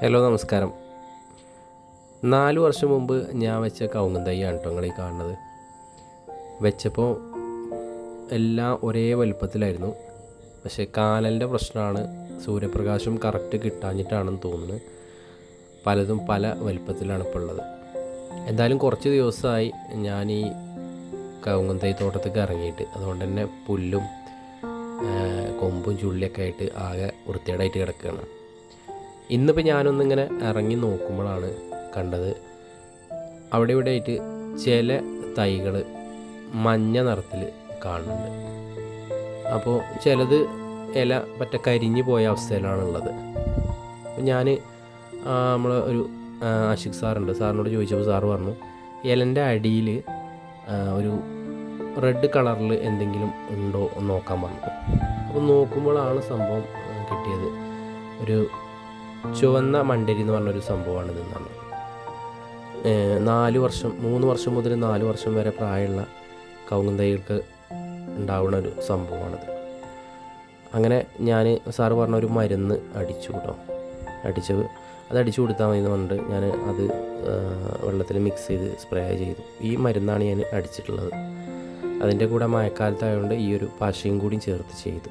Hello നമസ്കാരം. നാല് വർഷം മുമ്പ് ഞാൻ വെച്ച കവുങ്ങും തൈയാണ് കേട്ടോ കാണുന്നത്. വെച്ചപ്പോൾ എല്ലാം ഒരേ വലുപ്പത്തിലായിരുന്നു. പക്ഷേ കാനലിന്റെ പ്രശ്നമാണ് സൂര്യപ്രകാശം കറക്റ്റ് കിട്ടാഞ്ഞിട്ടാണെന്ന് തോന്നുന്നു. പലതും പല വലുപ്പത്തിലാണ് ഇപ്പോൾ ഉള്ളത്. എന്തായാലും കുറച്ച് ദിവസമായി ഞാൻ ഈ കവുങ്ങും തൈ തോട്ടത്തേക്ക് ഇറങ്ങിയിട്ട്. അതുകൊണ്ട് തന്നെ പുല്ലും കൊമ്പും ചുള്ളിയൊക്കെ ആയിട്ട് ആകെ വൃത്തികേടായിട്ട് കിടക്കുകയാണ് ഇന്നിപ്പോൾ ഞാനൊന്നിങ്ങനെ ഇറങ്ങി നോക്കുമ്പോഴാണ് കണ്ടത്. അവിടെ ഇവിടെ ആയിട്ട് ചില തൈകൾ മഞ്ഞ നിറത്തിൽ കാണുന്നുണ്ട്. അപ്പോൾ ചിലത് ഇല പറ്റ കരിഞ്ഞു പോയ അവസ്ഥയിലാണുള്ളത്. അപ്പോൾ ഞാൻ നമ്മൾ ഒരു ആഷിഖ് സാറുണ്ട്. സാറിനോട് ചോദിച്ചപ്പോൾ സാറ് പറഞ്ഞു ഇലന്റെ അടിയിൽ ഒരു റെഡ് കളറിൽ എന്തെങ്കിലും ഉണ്ടോ? നോക്കാൻ പറഞ്ഞു. അപ്പോൾ നോക്കുമ്പോഴാണ് സംഭവം കിട്ടിയത്. ഒരു ചുവന്ന മണ്ടരി എന്ന് പറഞ്ഞൊരു സംഭവമാണ് ഇതെന്നാണ് നാല് വർഷം മൂന്ന് വർഷം മുതൽ നാല് വർഷം വരെ പ്രായമുള്ള കവുങ്ങും തൈകൾക്ക് ഉണ്ടാവുന്ന ഒരു സംഭവമാണിത്. അങ്ങനെ ഞാൻ സാറ് പറഞ്ഞ ഒരു മരുന്ന് അടിച്ചു കേട്ടോ. അടിച്ചത് അത് അടിച്ചു കൊടുത്താൽ മതി എന്ന് പറഞ്ഞിട്ട് ഞാൻ അത് വെള്ളത്തിൽ മിക്സ് ചെയ്ത് സ്പ്രേ ചെയ്തു. ഈ മരുന്നാണ് ഞാൻ അടിച്ചിട്ടുള്ളത്. അതിന്റെ കൂടെ മഴക്കാലത്തായതുകൊണ്ട് ഈ ഒരു പശയും കൂടിയും ചേർത്ത് ചെയ്തു.